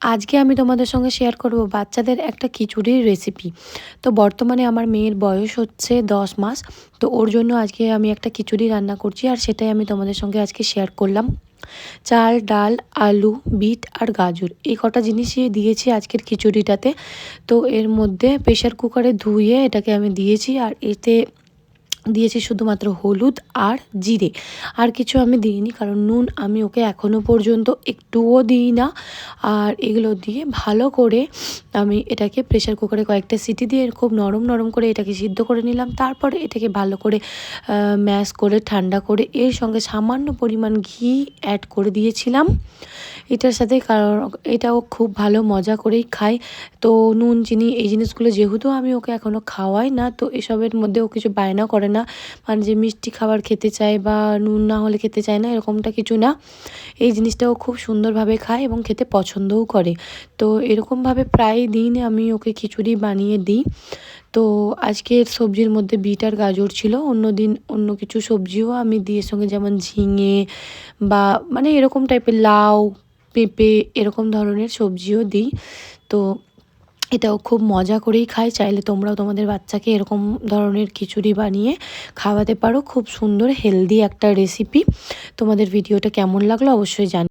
আজকে আমি তোমাদের সঙ্গে শেয়ার করব বাচ্চাদের একটা খিচুড়ির রেসিপি তো বর্তমানে আমার মেয়ের বয়স হচ্ছে দশ মাস, তো ওর জন্য আজকে আমি একটা খিচুড়ি রান্না করছি আর সেটাই আমি তোমাদের সঙ্গে আজকে শেয়ার করলাম। চাল, ডাল, আলু, বিট আর গাজর, এই কটা জিনিসই দিয়েছি আজকের খিচুড়িটাতে। তো এর মধ্যে প্রেশার কুকারে ধুয়ে এটাকে আমি দিয়েছি আর এতে দিয়েছি শুধুমাত্র হলুদ আর জিরে। আর কিছু আমি দিইনি, কারণ নুন আমি ওকে এখনও পর্যন্ত একটুও দিই না। আর এগুলো দিয়ে ভালো করে আমি এটাকে প্রেশার কুকারে কয়েকটা সিটি দিয়ে খুব নরম নরম করে এটাকে সিদ্ধ করে নিলাম। তারপরে এটাকে ভালো করে ম্যাশ করে, ঠান্ডা করে এর সঙ্গে সামান্য পরিমাণ ঘি অ্যাড করে দিয়েছিলাম। এটার সাথে কারণ এটাও খুব ভালো মজা করেই খায়। তো নুন, চিনি এই জিনিসগুলো যেহেতু আমি ওকে এখনও খাওয়াই না, তো এসবের মধ্যে ও কিছু বায়না করে না। মানে যে মিষ্টি খাবার খেতে চায় বা নুন না হলে খেতে চায় না, এরকমটা কিছু না। এই জিনিসটাও খুব সুন্দরভাবে খায় এবং খেতে পছন্দও করে। তো এরকমভাবে প্রায় দিন আমি ওকে খিচুড়ি বানিয়ে দিই। তো আজকের সবজির মধ্যে বিট আর গাজর ছিল, অন্য দিন অন্য কিছু সবজিও আমি দিয়ে সঙ্গে যেমন ঝিঙে বা মানে এরকম টাইপের লাউ পেঁপে এরকম ধরনের সবজিও দিই। তো এটাও খুব মজা করেই খায় চাইলে তোমরাও তোমাদের বাচ্চাকে এরকম ধরনের খিচুড়ি বানিয়ে খাওয়াতে পারো। খুব সুন্দর হেলদি একটা রেসিপি তোমাদের ভিডিওটা কেমন লাগল অবশ্যই জান